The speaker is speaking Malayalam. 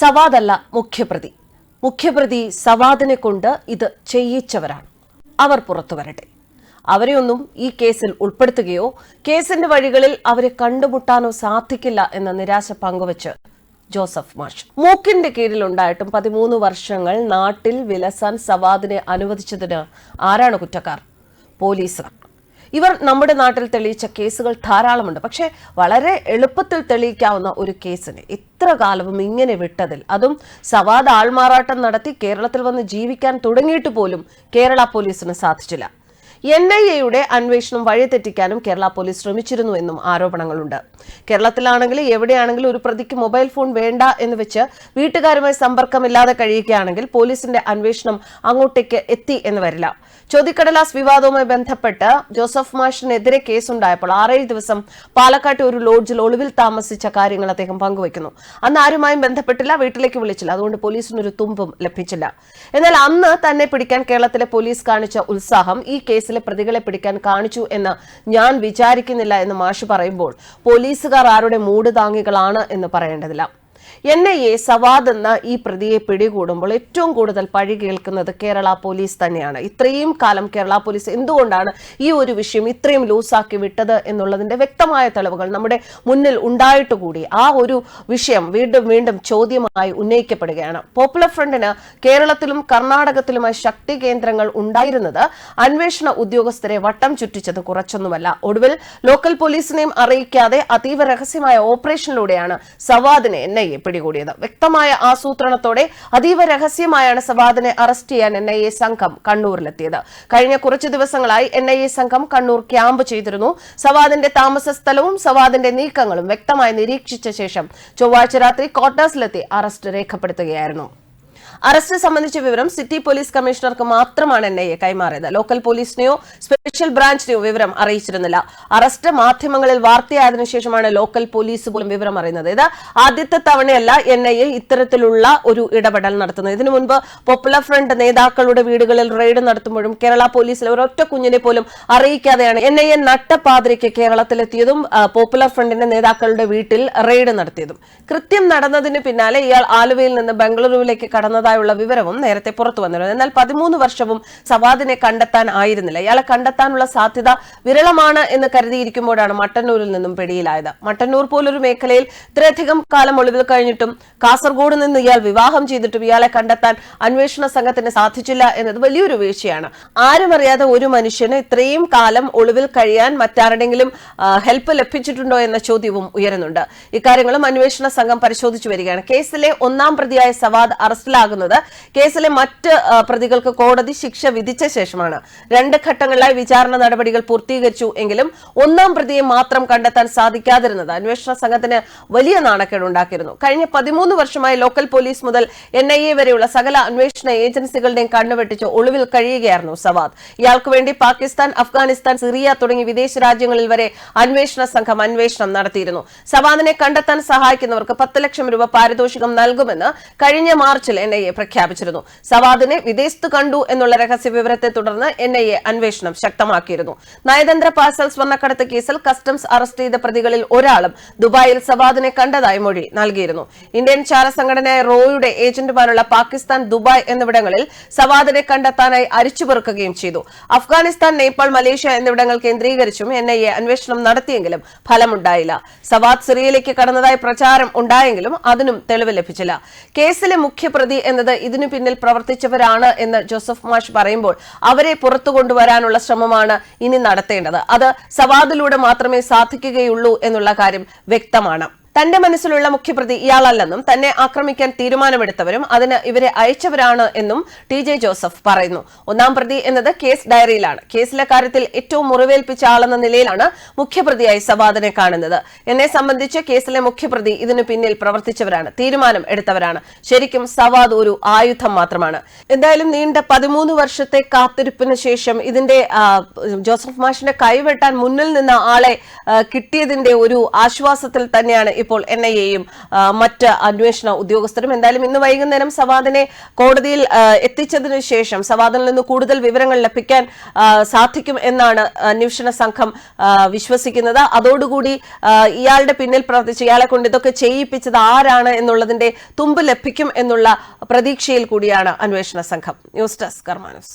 സവാദല്ല മുഖ്യപ്രതി. മുഖ്യപ്രതി സവാദിനെ കൊണ്ട് ഇത് ചെയ്യിച്ചവരാണ്. അവർ പുറത്തു വരട്ടെ. അവരെയൊന്നും ഈ കേസിൽ ഉൾപ്പെടുത്തുകയോ കേസിന്റെ വഴികളിൽ അവരെ കണ്ടുമുട്ടാനോ സാധിക്കില്ല എന്ന നിരാശ പങ്കുവച്ച് ജോസഫ് മാഷ്. മൂക്കിന്റെ കീഴിലുണ്ടായിട്ടും പതിമൂന്ന് വർഷങ്ങൾ നാട്ടിൽ വിലസാൻ സവാദിനെ അനുവദിച്ചതിന് ആരാണ് കുറ്റക്കാർ? പോലീസുകാർ. ഇവർ നമ്മുടെ നാട്ടിൽ തെളിയിച്ച കേസുകൾ ധാരാളമുണ്ട്. പക്ഷേ വളരെ എളുപ്പത്തിൽ തെളിയിക്കാവുന്ന ഒരു കേസിന് ഇത്ര കാലവും ഇങ്ങനെ വിട്ടതിൽ അതും സവാദ് ആൾമാറാട്ടം നടത്തി കേരളത്തിൽ വന്ന് ജീവിക്കാൻ തുടങ്ങിയിട്ട് പോലും കേരള പോലീസിന് സാധിച്ചില്ല. എൻ ഐ എയുടെ അന്വേഷണം വഴിതെറ്റിക്കാനും കേരള പോലീസ് ശ്രമിച്ചിരുന്നു എന്നും ആരോപണങ്ങളുണ്ട്. കേരളത്തിലാണെങ്കിൽ എവിടെയാണെങ്കിലും ഒരു പ്രതിക്ക് മൊബൈൽ ഫോൺ വേണ്ട എന്ന് വെച്ച് വീട്ടുകാരുമായി സമ്പർക്കമില്ലാതെ കഴിയുകയാണെങ്കിൽ പോലീസിന്റെ അന്വേഷണം അങ്ങോട്ടേക്ക് എത്തി എന്ന് വരില്ല. ചോദ്യക്കടലാസ് വിവാദവുമായി ബന്ധപ്പെട്ട് ജോസഫ് മാഷിനെതിരെ കേസുണ്ടായപ്പോൾ ആറേഴ് ദിവസം പാലക്കാട്ടെ ഒരു ലോഡ്ജിൽ ഒളിവിൽ താമസിച്ച കാര്യങ്ങൾ അദ്ദേഹം പങ്കുവയ്ക്കുന്നു. അന്ന് ആരുമായും ബന്ധപ്പെട്ടില്ല വീട്ടിലേക്ക് വിളിച്ചില്ല. അതുകൊണ്ട് പോലീസിനൊരു തുമ്പും ലഭിച്ചില്ല. എന്നാൽ അന്ന് തന്നെ പിടിക്കാൻ കേരളത്തിലെ പോലീസ് കാണിച്ച ഉത്സാഹം ഈ കേസിലെ പ്രതികളെ പിടിക്കാൻ കാണിച്ചു എന്ന് ഞാൻ വിചാരിക്കുന്നില്ല എന്ന് മാഷ് പറയുമ്പോൾ പോലീസുകാർ ആരുടെ മൂട് താങ്ങികളാണ് എന്ന് പറയേണ്ടതില്ല. എൻ ഐ എ സവാദ് എന്ന ഈ പ്രതിയെ പിടികൂടുമ്പോൾ ഏറ്റവും കൂടുതൽ പഴി കേൾക്കുന്നത് കേരള പോലീസ് തന്നെയാണ്. ഇത്രയും കാലം കേരള പോലീസ് എന്തുകൊണ്ടാണ് ഈ ഒരു വിഷയം ഇത്രയും ലൂസാക്കി വിട്ടത് എന്നുള്ളതിന്റെ വ്യക്തമായ തെളിവുകൾ നമ്മുടെ മുന്നിൽ ഉണ്ടായിട്ട് കൂടി ആ ഒരു വിഷയം വീണ്ടും വീണ്ടും ചോദ്യമായി ഉന്നയിക്കപ്പെടുകയാണ്. പോപ്പുലർ ഫ്രണ്ടിന് കേരളത്തിലും കർണാടകത്തിലുമായി ശക്തി കേന്ദ്രങ്ങൾ ഉണ്ടായിരുന്നത് അന്വേഷണ ഉദ്യോഗസ്ഥരെ വട്ടം ചുറ്റിച്ചത് കുറച്ചൊന്നുമല്ല. ഒടുവിൽ ലോക്കൽ പോലീസിനെയും അറിയിക്കാതെ അതീവ രഹസ്യമായ ഓപ്പറേഷനിലൂടെയാണ് സവാദിനെ എൻ ഐ എ പിടികൂടിയത്. വ്യക്തമായ ആസൂത്രണത്തോടെ അതീവ രഹസ്യമായാണ് സവാദിനെ അറസ്റ്റ് ചെയ്യാൻ എൻ ഐ എ സംഘം കണ്ണൂരിലെത്തിയത്. കഴിഞ്ഞ കുറച്ചു ദിവസങ്ങളായി എൻ ഐ എ സംഘം കണ്ണൂർ ക്യാമ്പ് ചെയ്തിരുന്നു. സവാദിന്റെ താമസ സ്ഥലവും സവാദിന്റെ നീക്കങ്ങളും വ്യക്തമായി നിരീക്ഷിച്ച ശേഷം ചൊവ്വാഴ്ച രാത്രി ക്വാർട്ടേഴ്സിലെത്തി അറസ്റ്റ് രേഖപ്പെടുത്തുകയായിരുന്നു. അറസ്റ്റ് സംബന്ധിച്ച വിവരം സിറ്റി പോലീസ് കമ്മീഷണർക്ക് മാത്രമാണ് എൻ ഐ എ കൈമാറിയത്. ലോക്കൽ പോലീസിനെയോ സ്പെഷ്യൽ ബ്രാഞ്ചിനെയോ വിവരം അറിയിച്ചിരുന്നില്ല. അറസ്റ്റ് മാധ്യമങ്ങളിൽ വാർത്തയായതിനു ശേഷമാണ് ലോക്കൽ പോലീസ് പോലും വിവരം അറിയുന്നത്. ഇത് ആദ്യത്തെ തവണയല്ല എൻ ഐ എ ഇത്തരത്തിലുള്ള ഒരു ഇടപെടൽ നടത്തുന്നത്. ഇതിനു മുൻപ് പോപ്പുലർ ഫ്രണ്ട് നേതാക്കളുടെ വീടുകളിൽ റെയ്ഡ് നടത്തുമ്പോഴും കേരള പോലീസിലെ ഒരൊറ്റ കുഞ്ഞിനെ പോലും അറിയിക്കാതെയാണ് എൻ ഐ എ നട്ടപ്പാതിരയ്ക്ക് കേരളത്തിലെത്തിയതും പോപ്പുലർ ഫ്രണ്ടിന്റെ നേതാക്കളുടെ വീട്ടിൽ റെയ്ഡ് നടത്തിയതും. കൃത്യം നടന്നതിന് പിന്നാലെ ഇയാൾ ആലുവയിൽ നിന്ന് ബംഗളൂരുവിലേക്ക് കടന്നതായുള്ള വിവരവും നേരത്തെ പുറത്തു വന്നിരുന്നു. എന്നാൽ പതിമൂന്ന് വർഷവും സവാദിനെ കണ്ടെത്താൻ ആയിരുന്നില്ല. ഇയാളെ കണ്ടെത്താനുള്ള സാധ്യത വിരളമാണ് എന്ന് കരുതിയിരിക്കുമ്പോഴാണ് മട്ടന്നൂരിൽ നിന്നും പിടിയിലായത്. മട്ടന്നൂർ പോലൊരു മേഖലയിൽ ഇത്രയധികം കാലം ഒളിവിൽ കഴിഞ്ഞിട്ടും കാസർഗോഡ് നിന്ന് ഇയാൾ വിവാഹം ചെയ്തിട്ടും ഇയാളെ കണ്ടെത്താൻ അന്വേഷണ സംഘത്തിന് സാധിച്ചില്ല എന്നത് വലിയൊരു വീഴ്ചയാണ്. ആരും അറിയാതെ ഒരു മനുഷ്യന് ഇത്രയും കാലം ഒളിവിൽ കഴിയാൻ മറ്റാരുടെങ്കിലും ഹെൽപ്പ് ലഭിച്ചിട്ടുണ്ടോ എന്ന ചോദ്യവും ഉയരുന്നുണ്ട്. ഇക്കാര്യങ്ങളും അന്വേഷണ സംഘം പരിശോധിച്ചു വരികയാണ്. കേസിലെ ഒന്നാം പ്രതിയായ സവാദ് അറസ്റ്റിലാകുന്നത് കേസിലെ മറ്റ് പ്രതികൾക്ക് കോടതി ശിക്ഷ വിധിച്ച ശേഷമാണ്. രണ്ട് ഘട്ടങ്ങളിലായി വിചാരണ നടപടികൾ പൂർത്തീകരിച്ചു എങ്കിലും ഒന്നാം പ്രതിയെ മാത്രം കണ്ടെത്താൻ സാധിക്കാതിരുന്നത് അന്വേഷണ സംഘത്തിന് വലിയ നാണക്കേടുണ്ടാക്കിയിരുന്നു കഴിഞ്ഞ പതിമൂന്ന് വർഷമായി ലോക്കൽ പോലീസ് മുതൽ എൻ ഐ എ വരെയുള്ള സകല അന്വേഷണ ഏജൻസികളുടെയും കണ്ണുവെട്ടിച്ച് ഒളിവിൽ കഴിയുകയായിരുന്നു സവാദ്. ഇയാൾക്ക് വേണ്ടി പാകിസ്ഥാൻ അഫ്ഗാനിസ്ഥാൻ സിറിയ തുടങ്ങി വിദേശ രാജ്യങ്ങളിൽ വരെ അന്വേഷണ സംഘം അന്വേഷണം നടത്തിയിരുന്നു. സവാദിനെ കണ്ടെത്താൻ സഹായിക്കുന്നവർക്ക് പത്ത് ലക്ഷം രൂപ പാരിതോഷികം നൽകുമെന്ന് കഴിഞ്ഞ മാർച്ചിൽ എൻ ഐ എ പ്രഖ്യാപിച്ചിരുന്നു. സവാദിനെ വിദേശത്ത് കണ്ടു എന്നുള്ള രഹസ്യ വിവരത്തെ തുടർന്ന് എൻഐഎ അന്വേഷണം ശക്തമാക്കിയിരുന്നു. നയതന്ത്ര പാർസൽ സ്വർണക്കടത്ത് കേസിൽ കസ്റ്റംസ് അറസ്റ്റ് ചെയ്ത പ്രതികളിൽ ഒരാളും ദുബായിൽ സവാദിനെ കണ്ടതായി മൊഴി നൽകിയിരുന്നു. ഇന്ത്യൻ ചാര സംഘടനയായ റോയുടെ ഏജന്റുമാരുള്ള പാകിസ്ഥാൻ ദുബായ് എന്നിവിടങ്ങളിൽ സവാദിനെ കണ്ടെത്താനായി അരിച്ചുപെറുക്കുകയും ചെയ്തു. അഫ്ഗാനിസ്ഥാൻ നേപ്പാൾ മലേഷ്യ എന്നിവിടങ്ങൾ കേന്ദ്രീകരിച്ചും എൻഐഎ അന്വേഷണം നടത്തിയെങ്കിലും ഫലമുണ്ടായില്ല. സവാദ് സിറിയയിലേക്ക് കടന്നതായി പ്രചാരം ഉണ്ടായെങ്കിലും അതിനും തെളിവ് ലഭിച്ചില്ല. കേസിലെ മുഖ്യപ്രതി എന്നത് ഇതിനു പിന്നിൽ പ്രവർത്തിച്ചവരാണ് എന്ന് ജോസഫ് മാഷ് പറയുമ്പോൾ അവരെ പുറത്തു കൊണ്ടുവരാനുള്ള ശ്രമമാണ് ഇനി നടത്തേണ്ടത്. അത് സവാദിലൂടെ മാത്രമേ സാധിക്കുകയുള്ളൂ എന്നുള്ള കാര്യം വ്യക്തമാണ്. തന്റെ മനസ്സിലുള്ള മുഖ്യപ്രതി ഇയാളല്ലെന്നും തന്നെ ആക്രമിക്കാൻ തീരുമാനമെടുത്തവരും അതിന് ഇവരെ അയച്ചവരാണ് എന്നും ടി ജെ ജോസഫ് പറയുന്നു. ഒന്നാം പ്രതി എന്നത് കേസ് ഡയറിയിലാണ്. കേസിലെ കാര്യത്തിൽ ഏറ്റവും മുറിവേൽപ്പിച്ച ആളെന്ന നിലയിലാണ് മുഖ്യപ്രതിയായി സവാദിനെ കാണുന്നത്. എന്നെ സംബന്ധിച്ച് കേസിലെ മുഖ്യപ്രതി ഇതിനു പിന്നിൽ പ്രവർത്തിച്ചവരാണ്. തീരുമാനം എടുത്തവരാണ്. ശരിക്കും സവാദ് ഒരു ആയുധം മാത്രമാണ്. എന്തായാലും നീണ്ട പതിമൂന്ന് വർഷത്തെ കാത്തിരിപ്പിന് ശേഷം ഇതിന്റെ ജോസഫ് മാഷിന്റെ കൈവെട്ടാൻ മുന്നിൽ നിന്ന ആളെ കിട്ടിയതിന്റെ ഒരു ആശ്വാസത്തിൽ തന്നെയാണ് ഇപ്പോൾ എൻ ഐ എയും മറ്റ് അന്വേഷണ ഉദ്യോഗസ്ഥരും എന്തായാലും ഇന്ന് വൈകുന്നേരം സവാദിനെ കോടതിയിൽ എത്തിച്ചതിനു ശേഷം സവാദിൽ നിന്ന് കൂടുതൽ വിവരങ്ങൾ ലഭിക്കാൻ സാധിക്കും എന്നാണ് അന്വേഷണ സംഘം വിശ്വസിക്കുന്നത്. അതോടുകൂടി ഇയാളുടെ പിന്നിൽ പ്രവർത്തിച്ച് ഇയാളെ കൊണ്ട് ഇതൊക്കെ ചെയ്യിപ്പിച്ചത് ആരാണ് എന്നുള്ളതിന്റെ തുമ്പ് ലഭിക്കും എന്നുള്ള പ്രതീക്ഷയിൽ കൂടിയാണ് അന്വേഷണ സംഘം. News desk കർമാനസ്.